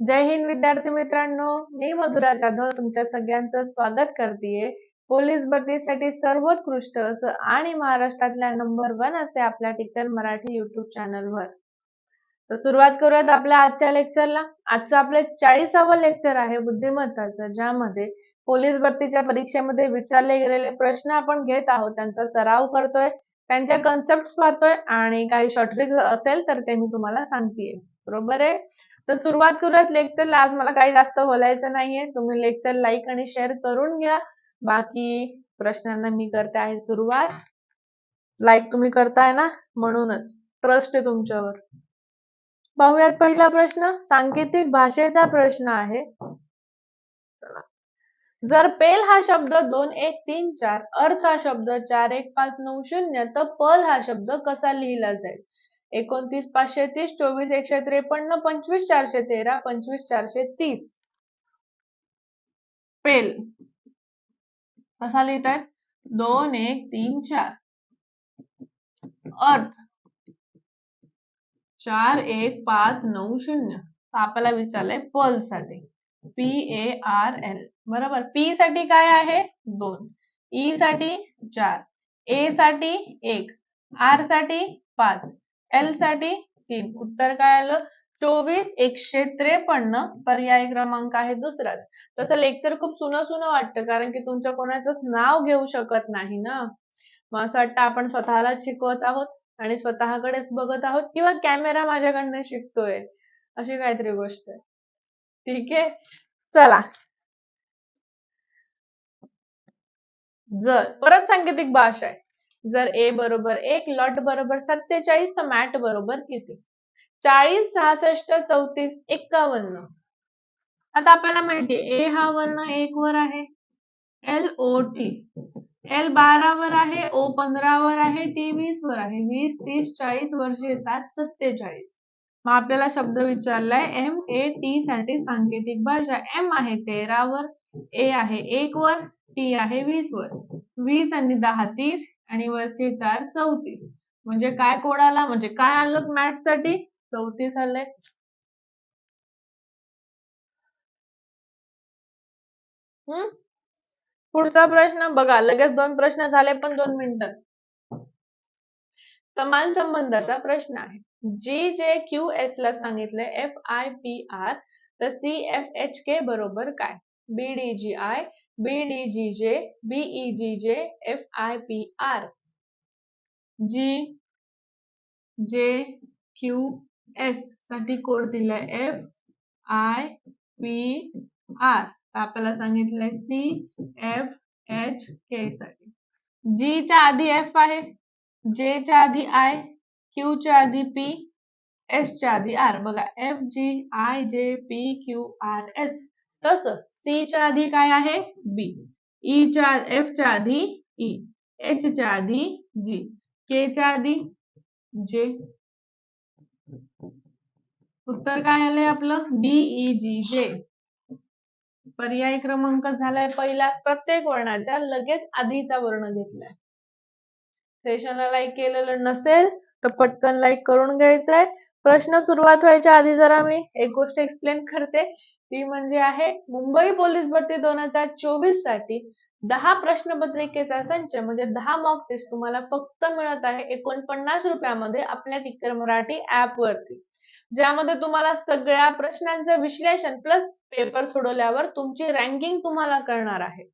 जय हिंद विद्यार्थी मित्रांनो. मी मधुरा जाधव तुमच्या सगळ्यांचं स्वागत करते पोलीस भरतीसाठी सर्वोत्कृष्ट असं आणि महाराष्ट्रातल्या नंबर वन असे आपल्या टीचर मराठी युट्यूब चॅनलवर तर सुरुवात करूयात आपल्या आजच्या लेक्चरला आजचं आपलं चाळीसावं लेक्चर आहे बुद्धिमत्ताचं ज्यामध्ये पोलीस भरतीच्या परीक्षेमध्ये विचारले गेलेले प्रश्न आपण घेत आहोत. त्यांचा सराव करतोय त्यांच्या कन्सेप्ट पाहतोय आणि काही शॉर्ट असेल तर ते मी तुम्हाला सांगतेय. बरोबर आहे? तर सुरुवात करूयात लेक्चरला. आज मला काही जास्त बोलायचं नाहीये. तुम्ही लेक्चर लाईक आणि शेअर करून घ्या. बाकी प्रश्नांना मी करते आहे सुरुवात. लाईक तुम्ही करताय ना? म्हणूनच. ट्रस्ट आहे तुमच्यावर. पाहूयात पहिला प्रश्न. सांकेतिक भाषेचा प्रश्न आहे. जर पेल हा शब्द दोन एक तीन चार अर्थ हा शब्द चार एक पाच नऊ शून्य तर पल हा शब्द कसा लिहिला जाईल? एकोणतीस पाचशे तीस चोवीस एकशे त्रेपन्न पंचवीस चारशे तेरा पंचवीस चारशे तीस. पेल कसा लिहिताय? दोन एक तीन चार. अर्थ. चार एक पाच नऊ शून्य. आपल्याला विचारलंय पलसाठी पी ए आर एल. बरोबर? पी साठी काय आहे? दोन. ई साठी चार. ए साठी एक. आरसाठी पाच. एलसाठी तीन. उत्तर काय आलं? चोवीस एकशे त्रेपन्न. पर्याय क्रमांक आहे दुसराच. तसं लेक्चर खूप सुन सुन वाटतं कारण की तुमच्या कोणाचंच नाव घेऊ शकत नाही ना? मग असं वाटतं आपण स्वतःलाच शिकवत आहोत आणि स्वतःकडेच बघत आहोत किंवा कॅमेरा माझ्याकडनं शिकतोय. अशी काहीतरी गोष्ट आहे. ठीक आहे? चला. जर परत सांकेतिक भाषा आहे. जर ए बरोबर एक लॉट बरोबर सत्तेचाळीस तर मॅट बरोबर किती? चाळीस सहासष्ट चौतीस एक्कावन्न. आता आपल्याला माहितीये ए हा वर्ण एक वर आहे एल ओ टी एल बारावर आहे ओ पंधरावर आहे टी वीस वर आहे. वीस तीस चाळीस वर्षे सात सत्तेचाळीस. मग आपल्याला शब्द विचारलाय एम ए टी साठी सांकेतिक भाषा. एम आहे तेरावर ए आहे एक वर टी आहे वीस वर. वीस आणि दहा तीस आणि वरचे चार चौतीस. म्हणजे काय कोड आला म्हणजे काय आलं मॅथसाठी? चौतीस आलंय. हम्म पुढचा प्रश्न बघा. लगेच दोन प्रश्न झाले पण दोन मिनिटात समान संबंधाचा प्रश्न आहे. जी जे क्यू एस ला सांगितले एफ आय पी आर तर सी एफ एच के बरोबर काय? B D G I B D G J B E G J F I P R G J Q S साठी code दिलाय F I P R आपल्याला सांगितलंय C F H के साठी. जी च्या आधी F आहे जे च्या आधी आय क्यू च्या आधी पी एस च्या आधी आर बघा F G I J P Q R S तस सी च्या आधी काय आहे? बी ई e च्या एफ च्या आधी e. ई एच च्या आधी जी के च्या आधी जे उत्तर काय आलंय आपलं? बीई जी जे पर्याय क्रमांक झालाय पहिला. प्रत्येक वर्णाच्या लगेच आधीचा वर्ण घेतलाय. सेशनला लाईक केलेलं नसेल तर पटकन लाईक करून घ्यायचंय. प्रश्न सुरुवात व्हायच्या आधी जरा मी एक गोष्ट एक्सप्लेन करते. ती म्हणजे आहे मुंबई पोलीस भरती दोन हजार चोवीससाठी दहा प्रश्नपत्रिकेचा संच म्हणजे दहा मॉक टेस्ट तुम्हाला फक्त मिळत आहे एकोणपन्नास रुपयामध्ये आपल्या टिक्कर मराठी ऍप वरती. ज्यामध्ये तुम्हाला सगळ्या प्रश्नांचं विश्लेषण प्लस पेपर सोडवल्यावर तुमची रँकिंग तुम्हाला करणार आहे.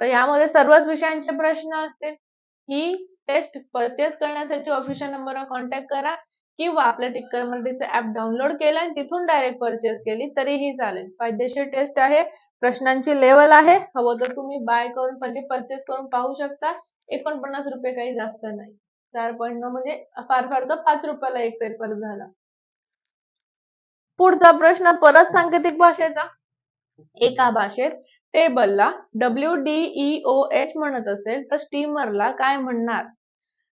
तर यामध्ये सर्वच विषयांचे प्रश्न असतील. ही टेस्ट परचेस करण्यासाठी ऑफिशियल नंबरवर कॉन्टॅक्ट करा. किंवा आपल्या टिक्कर मल्टीचं ऍप डाउनलोड केलं आणि तिथून डायरेक्ट परचेस केली तरीही चालेल. फायदेशीर टेस्ट आहे. प्रश्नांची लेवल आहे. हवं तर तुम्ही बाय करून म्हणजे परचेस करून पाहू शकता. एकोणपन्नास रुपये काही जास्त नाही. चार पॉईंट म्हणजे फार फार तर पाच रुपयाला एक पेपर झाला. पुढचा प्रश्न परत सांकेतिक भाषेचा. एका भाषेत टेबलला W D E O H म्हणत असेल तर स्टीमरला काय म्हणणार?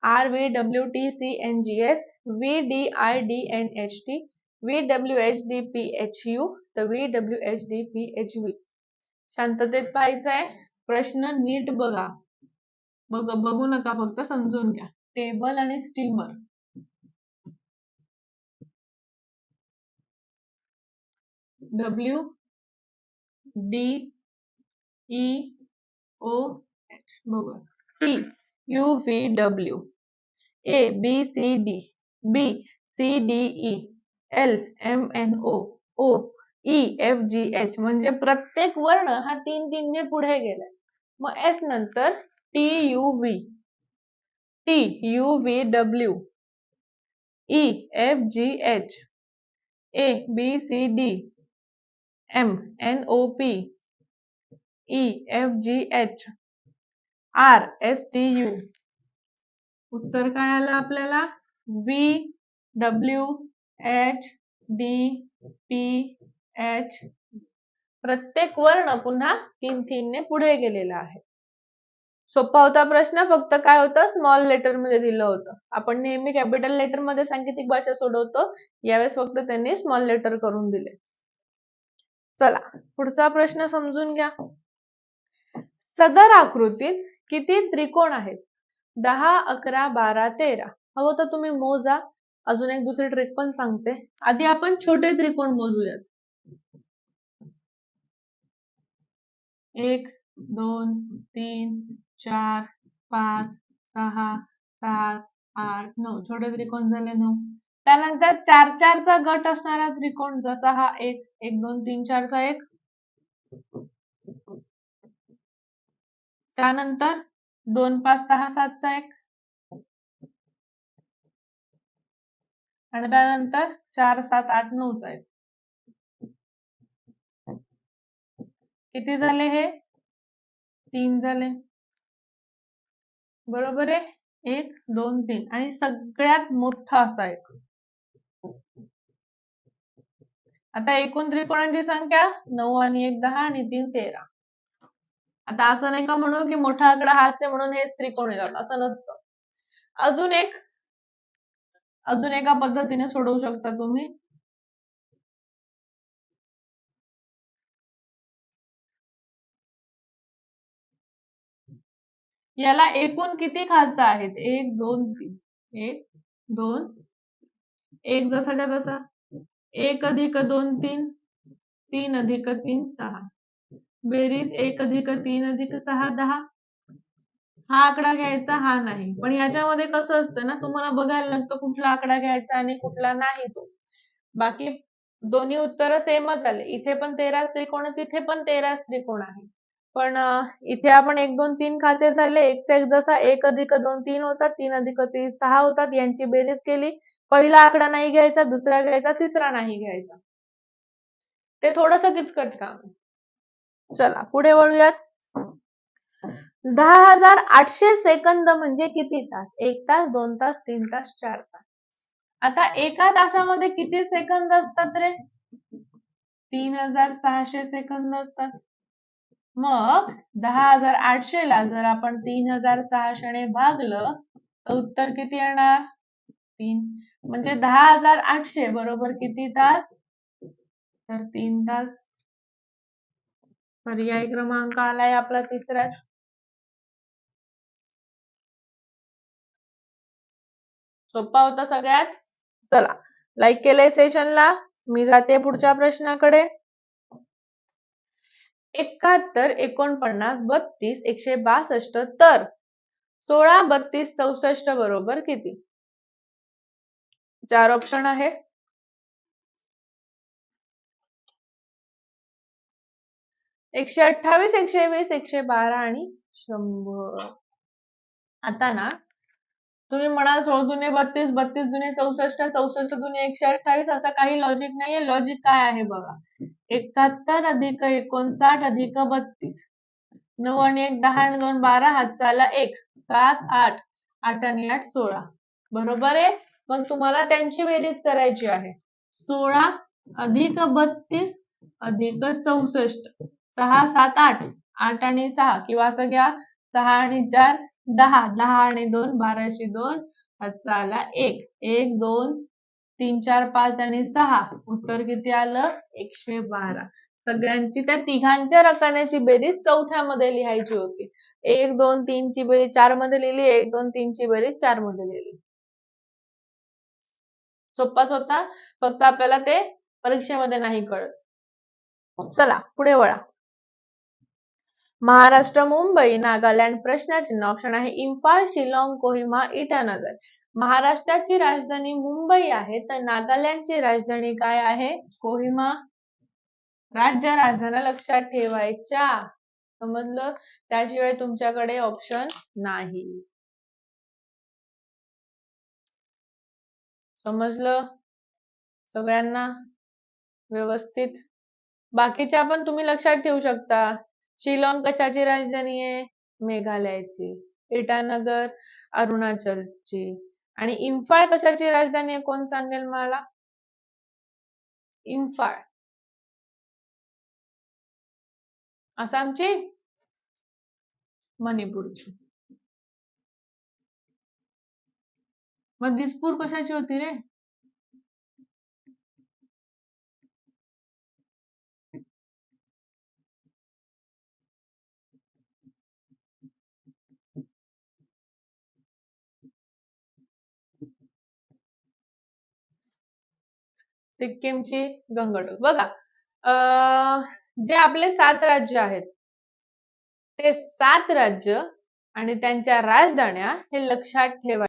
R V W T C N G S V D I D N H T V W H D P H U तर V W H D P H V शांततेत पाहायचंय प्रश्न नीट बघा. बघ बघू नका फक्त समजून घ्या. टेबल आणि steamer W D E O H बघू T U V W A B C D B C D E L M N O O E F G H म्हणजे प्रत्येक वर्ण हा तीन तीनने पुढे गेलाय मग एस नंतर T U V T U V W E F G H A B C D M N O P E F G H R S T U उत्तर काय आलं आपल्याला? V W H D P H प्रत्येक वर्ण पुन्हा तीन तीन ने पुढे गेलेला आहे. सोपा होता प्रश्न फक्त काय होतं? स्मॉल लेटरमध्ये दिलं होतं. आपण नेहमी कॅपिटल लेटरमध्ये सांकेतिक भाषा सोडवतो. यावेळेस फक्त त्यांनी स्मॉल लेटर करून दिले. चला पुढचा प्रश्न समजून घ्या. सदर आकृतीत किती त्रिकोण आहेत? दहा अकरा बारा तेरा. हवं तर तुम्ही मोजा. अजून एक दुसरी ट्रिक पण सांगते. आधी आपण छोटे त्रिकोण मोजूयात. एक दोन तीन चार पाच सहा सात आठ नऊ. छोटे त्रिकोण झाले नऊ. त्यानंतर चार चारचा गट असणारा त्रिकोण जसा हा एक एक दोन तीन चारचा एक. त्यानंतर दोन पाच सहा सातचा एक. आणि त्यानंतर चार सात आठ नऊच आहेत. किती झाले हे? तीन झाले. बरोबर आहे? एक दोन तीन. आणि सगळ्यात मोठा असा एक. आता एकूण त्रिकोणांची संख्या नऊ आणि एक दहा आणि तीन तेरा. आता असं नाही का म्हणू की मोठा आकडा हाच आहे म्हणून हेच त्रिकोण येतात असं नसतं. अजून एक अजून एका पद्धतीने सोडवू शकता तुम्ही. याला एकूण किती खर्च आहेत? एक दोन तीन. एक दोन. एक जसाच्या तसा. एक अधिक दोन तीन. तीन अधिक तीन सहा. बेरीज एक अधिक तीन अधिक सहा दहा. हा आकडा घ्यायचा हा नाही. पण याच्यामध्ये कसं असतं ना तुम्हाला बघायला लागतं कुठला आकडा घ्यायचा आणि कुठला नाही तो. बाकी दोन्ही उत्तर सेमच आले. इथे पण तेरा त्रिकोण तिथे पण तेरा त्रिकोण आहे पण इथे आपण एक दोन तीन खाचे झाले. एक एक जसा एक अधिक दोन तीन होतात तीन अधिक तीन सहा होतात. यांची बेरीज केली. पहिला आकडा नाही घ्यायचा दुसरा घ्यायचा तिसरा नाही घ्यायचा. ते थोडस किचकट काम चला पुढे वळूयात. दहा हजार आठशे सेकंद म्हणजे किती तास? एक तास दोन तास तीन तास चार तास. आता एका तासामध्ये किती सेकंद असतात रे? तीन हजार सहाशे सेकंद असतात. मग दहा हजार आठशे ला जर आपण तीन हजार सहाशेने भागलं तर उत्तर किती येणार? तीन. म्हणजे दहा हजार आठशे बरोबर किती तास? तर तीन तास. पर्याय क्रमांक आलाय आपला तिसराच. सोपा होता सगळ्यात. चला लाईक केलंय सेशनला मी जाते पुढच्या प्रश्नाकडे. एकाहत्तर एकोणपन्नास बत्तीस एकशे बासष्ट तर सोळा बत्तीस चौसष्ट बरोबर किती? चार ऑप्शन आहे एकशे अठ्ठावीस एकशे वीस एकशे बारा आणि शंभर. आता ना तुम्ही म्हणाल सोळ दुने बत्तीस बत्तीस दुने चौसष्ट चौसष्ट दुने एकशे अठ्ठावीस असं काही लॉजिक नाहीये. लॉजिक काय आहे बघा? एकाहत्तर अधिक एकोणसाठ अधिक बत्तीस. नऊ आणि एक दहा आणि दोन बारा हातचाला एक. सात आठ. आठ आणि आठ सोळा. बरोबर आहे? मग तुम्हाला त्यांची बेरीज करायची आहे. सोळा अधिक बत्तीस अधिक चौसष्ट. सहा सात आठ. आठ आणि सहा. किंवा असं घ्या. सहा आणि चार दहा दहा आणि दोन बाराशे दोन आला एक. एक दोन तीन चार पाच आणि सहा. उत्तर किती आलं? एकशे बारा. सगळ्यांची त्या तिघांच्या रकान्याची बेरीज चौथ्यामध्ये लिहायची होती. एक दोन तीन ची बेरीज चारमध्ये लिहिली. एक दोन तीन ची बेरीज चारमध्ये लिहिली. सोपाच होता. फक्त आपल्याला ते परीक्षेमध्ये नाही कळत. चला पुढे वळा. महाराष्ट्र मुंबई नागालँड प्रश्नचिन्ह ऑप्शन आहे. इम्फाळ शिलाँग कोहिमा इटानगर. महाराष्ट्राची राजधानी मुंबई आहे. तर नागालँडची राजधानी काय आहे? कोहिमा. राज्य राजधानी लक्षात ठेवायच्या. समजलं? त्याशिवाय तुमच्याकडे ऑप्शन नाही. समजलं? सगळ्यांना व्यवस्थित. बाकीच्या पण तुम्ही लक्षात ठेवू शकता. शिलाँग कशाची राजधानी आहे मेघालयाची इटानगर अरुणाचलची. आणि इम्फाळ कशाची राजधानी आहे कोण सांगेल मला? इम्फाळ. आसामची? मणिपूरची. मग दिसपूर कशाची होती रे? सिक्कीमची गंगटोक. बघा अं, जे आपले सात राज्य आहेत ते सात राज्य आणि त्यांच्या राजधान्या हे लक्षात ठेवा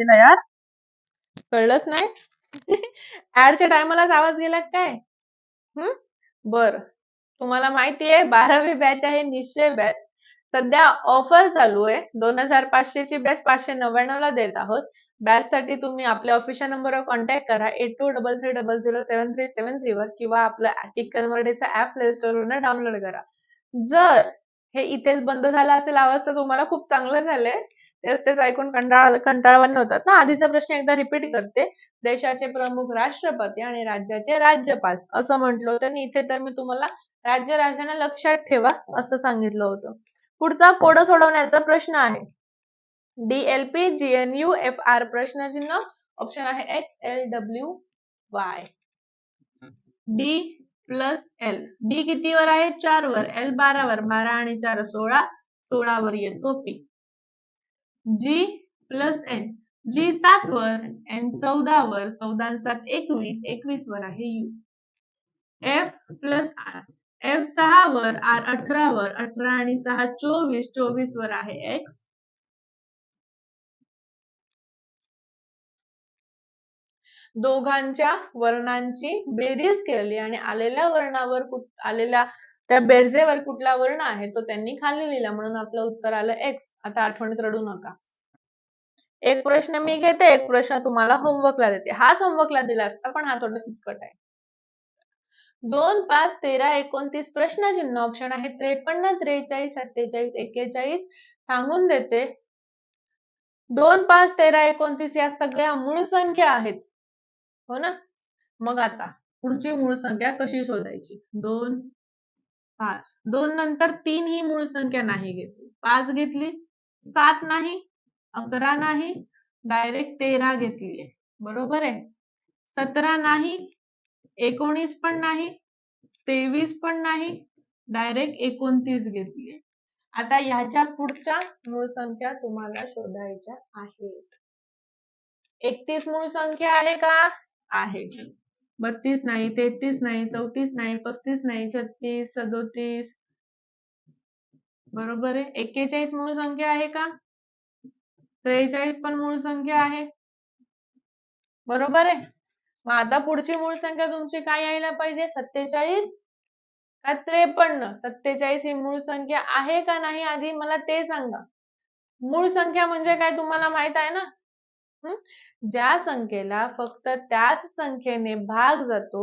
ना यार? कळलंच नाही? ऍडच्या टायमालाच आवाज गेला काय? हम्म बर. तुम्हाला माहिती आहे बारावी बॅच आहे निश्चय बॅच सध्या ऑफर चालू आहे. दोन हजार पाचशेची बॅच पाचशे नव्याण्णव ला देत आहोत. बॅच साठी तुम्ही आपल्या ऑफिशियल नंबरवर कॉन्टॅक्ट करा. Eight two double three double zero seven three seven three वर किंवा आपलं टिक कन्वर्टेचा ऍप प्ले स्टोरवरून डाउनलोड करा. जर हे इथेच बंद झालं असेल आवाज तर तुम्हाला खूप चांगलं झालंय. तेच तेच ऐकून कंटाळ कंटाळवाण होतात ना. आधीचा प्रश्न एकदा रिपीट करते. देशाचे प्रमुख राष्ट्रपती आणि राज्याचे राज्यपाल असं म्हटलं होतं. आणि इथे तर मी तुम्हाला राज्य राजधानी लक्षात ठेवा असं सांगितलं होतं. पुढचा कोड सोडवण्याचा प्रश्न आहे. डीएलपी जीएनयू एफ आर प्रश्नचिन्ह. ऑप्शन आहे X L W Y D plus L D कितीवर आहे? चार वर एल बारावर. बारा आणि चार सोळा. सोळावर येतो P G plus N G सात वर एन चौदा वर चौदा सात एकवीस एकवीस वर आहे U F plus R F सहा वर आर अठरा वर अठरा आणि सहा चोवीस चोवीस वर आहे एक्स दोघांच्या वर्णांची बेरीज केली आणि आलेल्या वर्णावर कुठ- आलेल्या त्या बेरजेवर कुठला वर्ण आहे तो त्यांनी खाली लिहिला म्हणून आपलं उत्तर आलं एक्स आता आठवणीत रडू नका. एक प्रश्न मी घेते एक प्रश्न तुम्हाला होमवर्कला देते. हाच होमवर्कला दिला असता पण हा थोडा किचकट आहे. दोन पाच तेरा एकोणतीस प्रश्नचिन्ह ऑप्शन आहे त्रेपन्न त्रेचाळीस सत्तेचाळीस एक्केचाळीस. सांगून देते. दोन पाच तेरा एकोणतीस या सगळ्या मूळ संख्या आहेत. हो ना? मग आता पुढची मूळ संख्या कशी शोधायची? दोन पाच. दोन नंतर तीन ही मूळ संख्या नाही घेतली. पाच घेतली सात नाही अकरा नाही. डायरेक्ट तेरा घेतली आहे बरोबर आहे? सतरा नाही एकोणीस पण नाही तेवीस पण नाही डायरेक्ट एकोणतीस घेतली आता ह्याच्या पुढच्या मूळ संख्या तुम्हाला शोधायच्या आहेत. एकतीस मूळ संख्या आहे का? आहे. बत्तीस नाही तेहतीस नाही चौतीस नाही पस्तीस नाही छत्तीस सदोतीस बरोबर आहे. एक्केचाळीस मूळ संख्या आहे का? त्रेचाळीस पण मूळ संख्या आहे. बरोबर आहे. मग आता पुढची मूळ संख्या तुमची काय यायला पाहिजे? सत्तेचाळीस का त्रेपन्न? सत्तेचाळीस ही मूळ संख्या आहे का नाही? आधी मला ते सांगा. मूळ संख्या म्हणजे काय तुम्हाला माहीत आहे ना? ज्या संख्येला फक्त त्याच संख्येने भाग जातो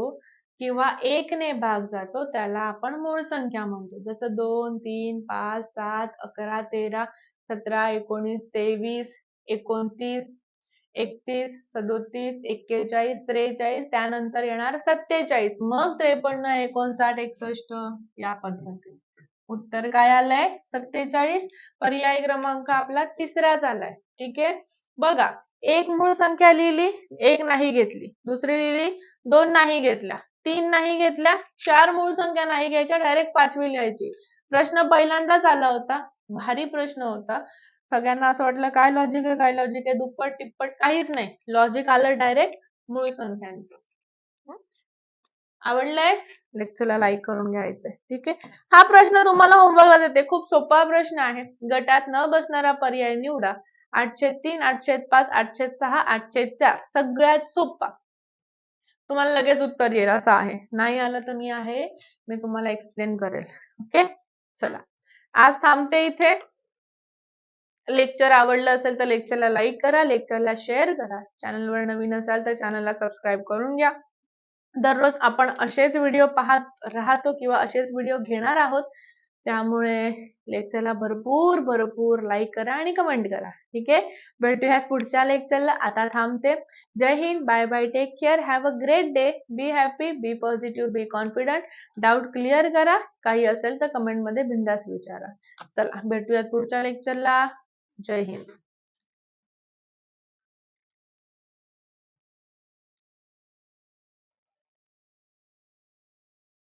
किंवा एकने भाग जातो त्याला आपण मूळ संख्या म्हणतो. जसं दोन तीन पाच सात अकरा तेरा सतरा एकोणीस तेवीस एकोणतीस एकतीस सदोतीस एक्केचाळीस त्रेचाळीस त्यानंतर येणार सत्तेचाळीस. मग त्रेपन्न एकोणसाठ एकसष्ट या पद्धती. उत्तर काय आलंय? सत्तेचाळीस. पर्याय क्रमांक आपला तिसराच आलाय. ठीक आहे? बघा एक मूळ संख्या लिहिली एक नाही घेतली. दुसरी लिहिली दोन नाही घेतल्या. तीन नाही घेतल्या चार मूळ संख्या नाही घ्यायच्या डायरेक्ट पाचवी लिहायची. प्रश्न पहिल्यांदाच आला होता भारी प्रश्न होता. सगळ्यांना असं वाटलं काय लॉजिक आहे काय लॉजिक आहे? दुप्पट टिप्पट काहीच नाही. लॉजिक आलं डायरेक्ट मूळ संख्यांचं. आवडलंय? लेक्चरला लाईक करून घ्यायचंय. ठीक आहे? हा प्रश्न तुम्हाला होमवर्कला देते. खूप सोपा प्रश्न आहे. गटात न बसणारा पर्याय निवडा. आठशे तीन आठशे पाच आठशे सहा आठशे चार. सगळ्यात सोपा. तुम्हाला लगेच उत्तर येईल असं आहे. नाही आलं तर मी आहे मी तुम्हाला एक्सप्लेन करेल. ओके चला. आज थांबते इथे. लेक्चर आवडलं असेल तर लेक्चरला लाईक करा लेक्चरला शेअर करा. चॅनलवर नवीन असाल तर चॅनलला सबस्क्राईब करून घ्या. दररोज आपण असेच व्हिडिओ पाहत राहतो किंवा असेच व्हिडिओ घेणार आहोत त्यामुळे लेक्चरला भरपूर भरपूर लाईक करा आणि कमेंट करा. ठीक आहे? भेटूया पुढच्या लेक्चरला आता थांबते. जय Hind. Bye bye take care have a great day be happy be positive be confident doubt clear करा. काही असेल तर कमेंटमध्ये बिंदास विचारा. चला भेटूयात पुढच्या लेक्चरला जय हिंद.